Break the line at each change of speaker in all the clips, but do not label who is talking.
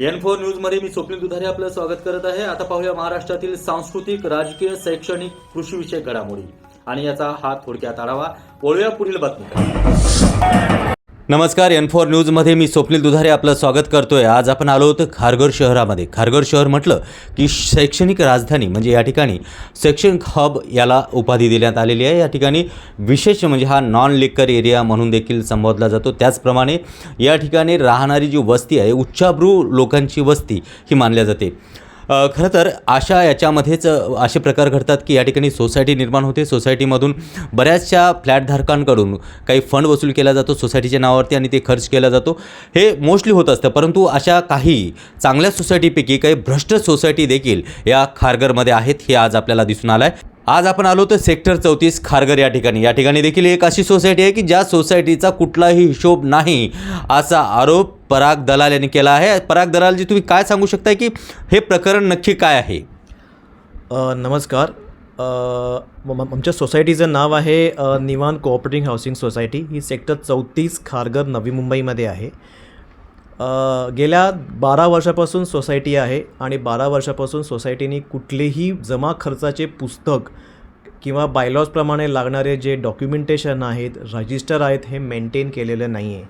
N four न्यूजमध्ये मी स्वप्नील दुधारे आपलं स्वागत करत आहे. आता पाहूया महाराष्ट्रातील सांस्कृतिक राजकीय शैक्षणिक कृषी विषयक घडामोडी. आणि याचा हा थोडक्यात आढावा. वळूया पुढील बातमी नमस्कार एन फोर न्यूजमध्ये मी स्वप्नील दुधारे आपलं स्वागत करतोय. आज आपण आलो होतो खारघर शहरामध्ये. खारघर शहर म्हटलं की शैक्षणिक राजधानी म्हणजे या ठिकाणी शैक्षणिक हब याला उपाधी देण्यात आलेली आहे. या ठिकाणी विशेष म्हणजे हा नॉन लेकर एरिया म्हणून देखील संबोधला जातो. त्याचप्रमाणे या ठिकाणी राहणारी जी वस्ती आहे उच्चाभ्रू लोकांची वस्ती ही मानल्या जाते. खरं तर अशा याच्यामध्येच असे प्रकार घडतात की या ठिकाणी सोसायटी निर्माण होते. सोसायटीमधून बऱ्याचशा फ्लॅटधारकांकडून काही फंड वसूल केला जातो सोसायटीच्या नावावरती आणि ते खर्च केला जातो. हे मोस्टली होत असतं परंतु अशा काही चांगल्या सोसायटीपैकी काही भ्रष्ट सोसायटी देखील या खारघरमध्ये आहेत हे आज आपल्याला दिसून आलं आहे आज आपण आलो तर सेक्टर चौतीस खारघर या ठिकाणी. या ठिकाणी देखील एक अशी सोसायटी आहे की ज्या सोसायटीचा कुठलाही हिशोब नाही असा आरोप पराग दलाल यांनी केला आहे. पराग दलालजी तुम्ही काय सांगू शकताय की हे प्रकरण नक्की काय आहे?
नमस्कार. आमच्या सोसायटीचं नाव आहे निवान कोऑपरेटिव्ह हाऊसिंग सोसायटी. ही सेक्टर चौतीस खारघर नवी मुंबईमध्ये आहे. गेल्या बारा वर्षापासून सोसायटी आहे आणि बारा वर्षापासून सोसायटीने कुठलेही जमा खर्चाचे पुस्तक किंवा बायलॉजप्रमाणे लागणारे जे डॉक्युमेंटेशन आहेत रजिस्टर आहेत हे मेंटेन केलेलं नाही आहे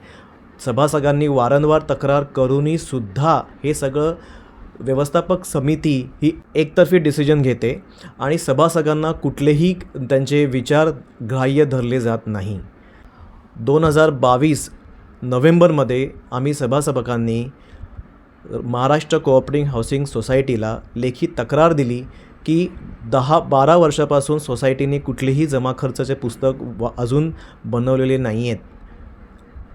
सभासदांनी वारंवार तक्रार करूनही सुद्धा हे सगळं व्यवस्थापक समिती ही एकतर्फी डिसिजन घेते आणि सभासदांना कुठलेही त्यांचे विचार ग्राह्य धरले जात नाही. दोन हजार बावीस नोव्हेंबरमध्ये आम्ही सभासदकांनी महाराष्ट्र कोऑपरेटिंग हाऊसिंग सोसायटीला लेखी तक्रार दिली की दहा बारा वर्षापासून सोसायटीने कुठलेही जमा खर्चाचे पुस्तक व अजून बनवलेले नाही आहेत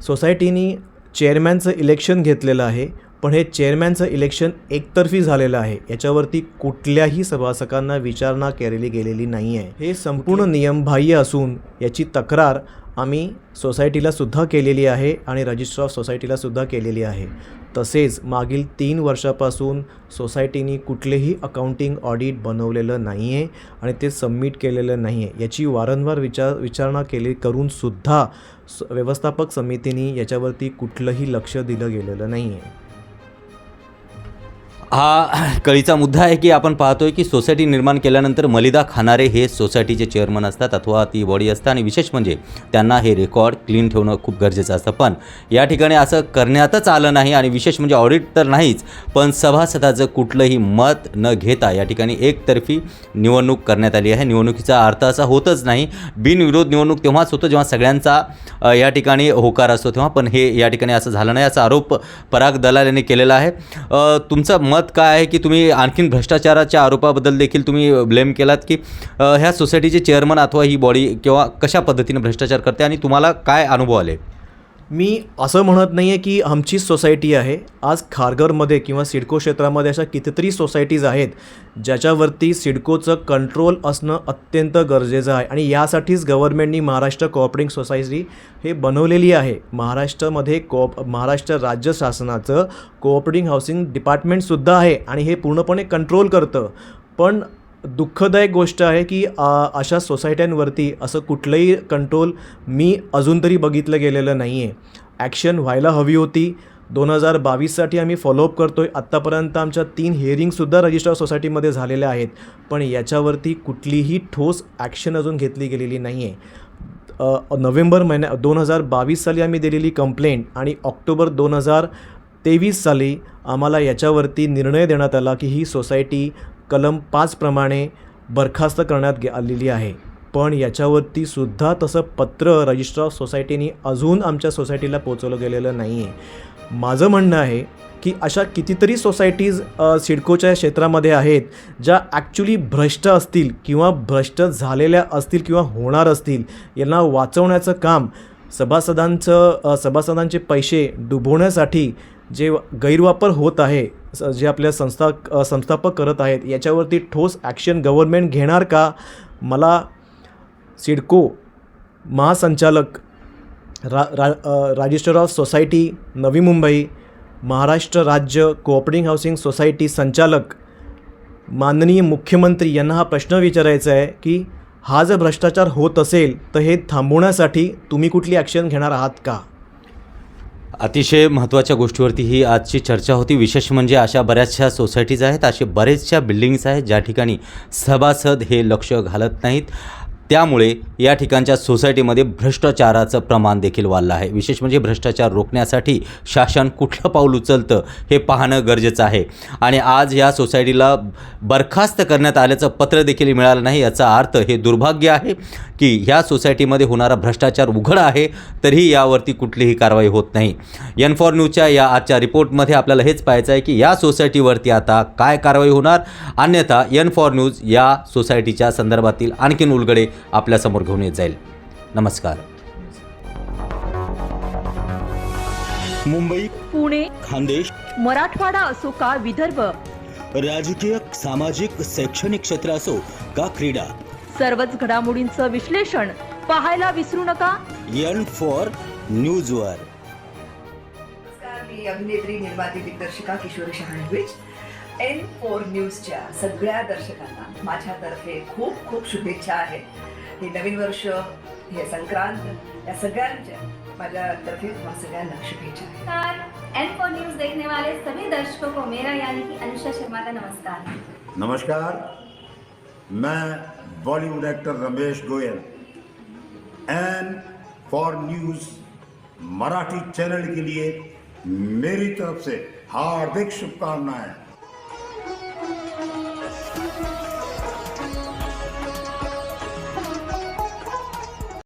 सोसायटीनी चेअरमॅनचं इलेक्शन घेतलेलं आहे पण हे चेअरमॅनचं इलेक्शन एकतर्फी झालेलं आहे. याच्यावरती कुठल्याही सभासकांना विचारणा केलेली गेलेली नाही आहे हे संपूर्ण नियमबाह्य असून याची तक्रार आम्ही सोसायटीलासुद्धा केलेली आहे आणि रजिस्टर ऑफ सोसायटीलासुद्धा केलेली आहे. तसेच मागील तीन वर्षापासून सोसायटीनी कुठलेही अकाउंटिंग ऑडिट बनवलेलं नाही आहे आणि ते सबमिट केलेलं नाही आहे याची वारंवार विचार विचारणा केली करूनसुद्धा स व्यवस्थापक समितीने याच्यावरती कुठलंही लक्ष दिलं गेलेलं नाही आहे
हा कळीचा मुद्दा आहे की आपण पाहतोय की सोसायटी निर्माण केल्यानंतर मलिदा खाणारे हे सोसायटीचे चेअरमन असतात अथवा ती बॉडी असतात आणि विशेष म्हणजे त्यांना हे रेकॉर्ड क्लीन ठेवणं खूप गरजेचं असतं. पण या ठिकाणी असं करण्यातच आलं नाही आणि विशेष म्हणजे ऑडिट तर नाहीच पण सभासदाचं कुठलंही मत न घेता या ठिकाणी एकतर्फी निवडणूक करण्यात आली आहे. निवडणुकीचा अर्थ असा होतच नाही. बिनविरोध निवडणूक तेव्हाच होतो जेव्हा सगळ्यांचा या ठिकाणी होकार असतो तेव्हा. पण हे या ठिकाणी असं झालं नाही असा आरोप पराग दलाल यांनी केलेला आहे. तुमचं मत काय आहे की तुम्ही आणखीन भ्रष्टाचाराच्या आरोपाबद्दल देखील तुम्ही ब्लेम केलात की ह्या सोसायटीचे चेअरमन अथवा ही बॉडी किंवा कशा पद्धतीने भ्रष्टाचार करते आणि तुम्हाला काय अनुभव आले?
मी असं म्हणत नाही आहे की आमचीच सोसायटी आहे. आज खारघरमध्ये किंवा सिडको क्षेत्रामध्ये अशा कितीतरी सोसायटीज आहेत ज्याच्यावरती सिडकोचं कंट्रोल असणं अत्यंत गरजेचं आहे. आणि यासाठीच गव्हर्नमेंटनी महाराष्ट्र कोऑपरेटिंग सोसायटी हे बनवलेली आहे. महाराष्ट्रामध्ये कोऑप महाराष्ट्र राज्य शासनाचं कोऑपरेटिंग हाऊसिंग डिपार्टमेंटसुद्धा आहे आणि हे पूर्णपणे कंट्रोल करतं. पण दुःखदायक गोष्ट आहे की अशा सोसायट्यांवरती असं कुठलंही कंट्रोल मी अजून तरी बघितलं गेलेलं नाही आहे ॲक्शन व्हायला हवी होती. दोन हजार बावीससाठी आम्ही फॉलोअप करतो आहे आत्तापर्यंत आमच्या तीन हिअरिंगसुद्धा रजिस्टर सोसायटीमध्ये झालेल्या आहेत. पण याच्यावरती कुठलीही ठोस ॲक्शन अजून घेतली गेलेली नाही आहे नोव्हेंबर महिन्या दोन हजार बावीस साली आम्ही दिलेली कंप्लेंट आणि ऑक्टोबर दोन हजार तेवीस साली आम्हाला याच्यावरती निर्णय देण्यात आला की ही सोसायटी कलम पाचप्रमाणे बरखास्त करण्यात गे आलेली आहे. पण याच्यावरती सुद्धा तसं पत्र रजिस्टर ऑफ सोसायटीनी अजून आमच्या सोसायटीला पोचवलं गेलेलं नाही आहे माझं म्हणणं आहे की अशा कितीतरी सोसायटीज सिडकोच्या क्षेत्रामध्ये आहेत ज्या ॲक्च्युली भ्रष्ट असतील किंवा भ्रष्ट झालेल्या असतील किंवा होणार असतील यांना वाचवण्याचं काम सभासदांचं सभासदांचे पैसे डुबवण्यासाठी जे गैरवापर होत आहे जे आपल्या संस्था संस्थापक करत आहेत याच्यावरती ठोस ॲक्शन गव्हर्नमेंट घेणार का? मला सिडको महासंचालक रा रा register of society Navi Mumbai Maharashtra राज्य कोऑपरेटिंग हाऊसिंग सोसायटी संचालक माननीय मुख्यमंत्री यांना हा प्रश्न विचारायचा आहे की हा जर भ्रष्टाचार होत असेल तर हे थांबवण्यासाठी तुम्ही कुठली ॲक्शन घेणार आहात का?
अतिशय महत्त्वाच्या गोष्टीवरती ही आजची चर्चा होती. विशेष म्हणजे अशा बऱ्याचशा सोसायटीज आहेत असे बरेचशा बिल्डिंग्स आहेत ज्या ठिकाणी सभासद हे लक्ष घालत नाहीत. त्यामुळे या ठिकाणच्या सोसायटीमध्ये भ्रष्टाचाराचं प्रमाण देखील वाढलं आहे. विशेष म्हणजे भ्रष्टाचार रोखण्यासाठी शासन कुठलं पाऊल उचलतं हे पाहणं गरजेचं आहे. आणि आज या सोसायटीला बरखास्त करण्यात आल्याचं पत्र देखील मिळालं नाही याचा अर्थ हे दुर्भाग्य आहे की ह्या सोसायटीमध्ये होणारा भ्रष्टाचार उघड आहे तरीही यावरती कुठलीही कारवाई होत नाही. एन फॉर न्यूजच्या या आजच्या रिपोर्टमध्ये आपल्याला हेच पाहायचं आहे की या सोसायटीवरती आता काय कारवाई होणार? अन्यथा एन फॉर न्यूज या सोसायटीच्या संदर्भातील आणखीन उलगडे आपल्यासमोर घेऊन येत जाईल. नमस्कार.
मुंबई
पुणे
खानदेश
मराठवाडा असो का विदर्भ?
राजकीय सामाजिक शैक्षणिक क्षेत्र असो का क्रीडा?
सर्वच घडामोडींचं विश्लेषण पाहायला विसरू नका.
एन फॉर न्यूजवर
नमस्कार मी अभिनेत्री निर्माती दिग्दर्शिका किशोरी शहाणविज एन फोर न्यूजच्या सगळ्या दर्शकांना माझ्यातर्फे खूप खूप शुभेच्छा आहेत हे नवीन वर्ष हे संक्रांत या सगळ्यांच्या माझ्यातर्फे तुम्हा सगळ्यांना शुभेच्छा
एन फॉर न्यूज़ देखने वाले सभी दर्शकों को मेरा यानी कि अनुषा शर्मा का नमस्कार.
नमस्कार. मैं Bollywood actor Ramesh Goyal N for news Marathi channel के लिए मेरी तरफ़ से हार्दिक शुभकामनाएँ।